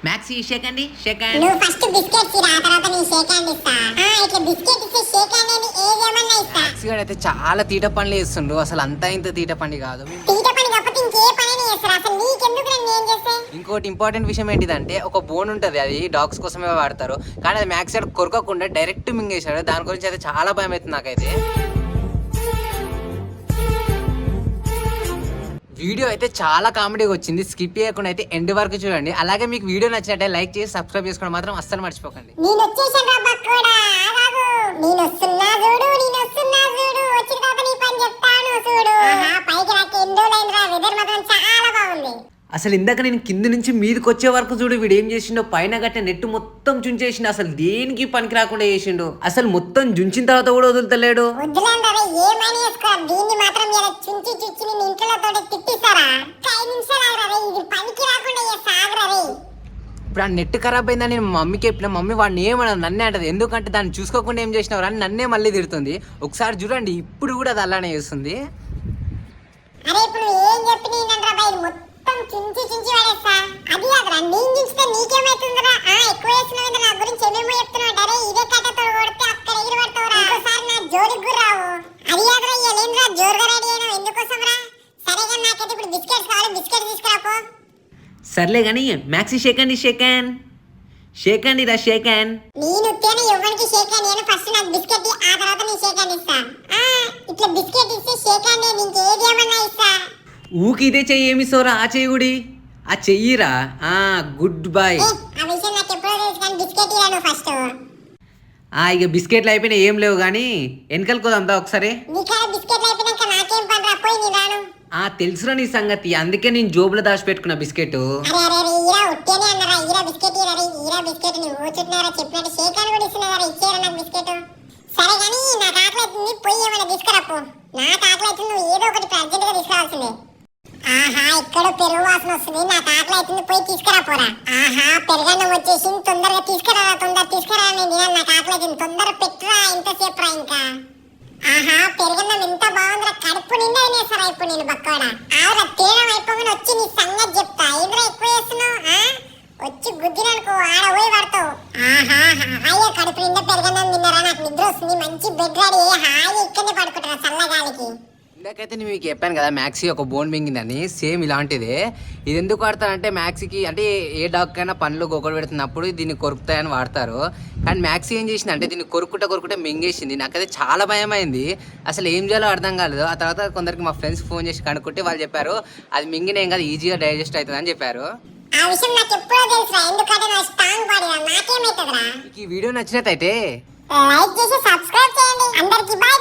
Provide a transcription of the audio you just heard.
Maxi shake అండి shake hand నువ్వు first biscuits ఇరా ఆ తర్వాత నీ షేక్ హ్యాండ్ ఇస్తా. ఆ, ఇట్లా బిస్కెట్ ఇస్తే షేక్ హ్యాండ్ అని ఏదేమన్నా ఇస్తా. మ్యాక్సీ గారు అయితే చాలా తీట పనులు చేస్తుండ్రు అసలు అంతా ఇంత తీట పని కాదు. తీట పని కాకపోతే ఇంకే పని చేస్తారు? అసలు నీకెందుకు నన్ను ఏం చేస్తే? ఇంకోటి ఇంపార్టెంట్ విషయం ఏంటిదంటే ఒక బోన్ ఉంటుంది అది డాగ్స్ కోసమే వాడతారు. కానీ అది మ్యాక్స్ గారు కొరకకుండా డైరెక్ట్ మింగేశాడు. దాని గురించి అయితే చాలా భయం అవుతుంది నాకైతే. వీడియో అయితే చాలా కామెడీగా వచ్చింది. స్కిప్ చేయకుండా అయితే ఎండ్ వరకు చూడండి. అలాగే మీకు వీడియో నచ్చినట్టే లైక్ చేసి సబ్స్క్రైబ్ చేసుకోవడం మాత్రం అస్సలు మర్చిపోకండి. నేను వచ్చేసాను రా బక్కోడా ఆగాగు నేను వస్తున్నా చూడు నేను వస్తున్నా చూడు. వచ్చిన తర్వాత నీ పని చెప్తాను చూడు. ఆహా, పైకి రాక ఎన్నో లైన్ రా. వెదర్ మాత్రం చాలా బాగుంది. అసలు ఇందాక నేను కింద నుంచి మీదకి వచ్చే వరకు చూడు వీడు ఏం చేసిండో పైన గట్ట నెట్ మొత్తం చుంచేసిండు. అసలు దేనికి పనికి రాకుండా చేసిండు? అసలు మొత్తం జుంచిన తర్వాత కూడా వదులుతలేడు. ఇప్పుడు ఆ నెట్ ఖరాబ్ అయిందని నేను మమ్మీకి చెప్పిన మమ్మీ వాడిని ఏమన్నా నన్నే అంటది. ఎందుకంటే దాన్ని చూసుకోకుండా ఏం చేసినావు అని నన్నే మళ్ళీ తిడుతుంది. ఒకసారి చూడండి ఇప్పుడు కూడా అది అలానే చేస్తుంది. అరే ఇప్పుడు ఏం చెప్పి సర్లే కానీ మ్యాక్సీ షేక్ అండి షేక్ హ్యాండ్ షేక్ అండి రా షేక్ హ్యాండ్ నేను తేనె ఇవ్వడానికి షేక్ హ్యాండ్ నేను ఫస్ట్ నాకు బిస్కెట్ ఇయ్యి, ఆ తర్వాత నేను షేక్ హ్యాండ్ ఇస్తా. ఆ ఇట్లా బిస్కెట్ ఇస్తే షేక్ హ్యాండ్ నీకు ఏది ఏమన్నా ఇస్తా? ఊకి ఇదే చెయ్యి ఏమి సోరా? ఆ చెయ్యి గుడి. ఆ చెయ్యిరా? ఆ గుడ్ బాయ్ ఆ ఇక బిస్కెట్లు అయిపోయినా ఏం లేవు కానీ వెనకలు కోదాందా ఒకసారి. నీకాడ బిస్కెట్లు అయిపోయినాక నాకేం పని రా పోయి ఆ తెలుసురా నీ సంగతి. అందుకే నేను జోబులో దాచిపెట్టుకున్న బిస్కెట్. అన్నారా? బిస్కెట్ సరే కానీ నా ఆకలి అవుతుంది పోయి ఏమైనా తీసుకురా పో. నాకు అవుతుంది నువ్వు ఏదో ఒకటి అర్జెంట్ తీసుకురావాల్సిందే. ఆహా ఇక్కడ పెరుగు వాసన వస్తుంది. నాకు ఆకలి అవుతుంది పోయి తీసుకురా పోరా. ఆహా పెరుగన్నం తొందరగా తీసుకురా తొందర తీసుకురా నేను నా నాకు అవుతుంది తొందర పెట్టురా. ఎంతసేపు రా ఇంకా. ఆహా పెరుగన్నం ఎంత బాగుందిరా. కడుపు నిండా తినేస్తారా ఇప్పుడు నేను బక్కోడా? అయిపోగానే వచ్చి నీ సంగతి చెప్తా. ఏంద్రా ఎక్కువ చేస్తున్నావు ఆ? వచ్చి గుద్దిననుకో ఆడ పోయి పడతావు. ఆహా హాయిగా కడుపు నిండా పెరుగన్నం తిన్నారా నాకు నిద్ర వస్తుంది. మంచి బెడ్ రెడీ హాయిగా ఇక్కడనే పడుకుంటారా చల్లగాలికి. ఇందాకైతే నేను మీకు చెప్పాను కదా మ్యాక్సీ ఒక బోన్ మింగిందని సేమ్ ఇలాంటిదే. ఇది ఎందుకు వాడతారంటే మ్యాక్సీకి అంటే ఏ డాగ్ కైనా పనులు గొగ్గలు పెడుతున్నప్పుడు దీన్ని కొరుకుతాయని వాడతారు. కానీ మ్యాక్సీ ఏం చేసింది అంటే దీన్ని కొరుకుంటా కొరుకుంటే మింగేసింది. నాకైతే చాలా భయం అయింది అసలు ఏం చేయాలో అర్థం కాలేదు. ఆ తర్వాత కొందరికి మా ఫ్రెండ్స్ ఫోన్ చేసి కనుక్కుంటే వాళ్ళు చెప్పారు అది మింగిన ఏం కాదు ఈజీగా డైజెస్ట్ అవుతుంది అని చెప్పారు. ఆ విషయం నాకు ఎప్పుడో తెలుసురా ఎందుకంటే నా స్ట్రాంగ్ బాడీ నాకేమైతుందిరా మీకు ఈ వీడియో నచ్చినట్టయితే లైక్ చేసి సబ్స్క్రైబ్ చేయండి. అందరికి బాయ్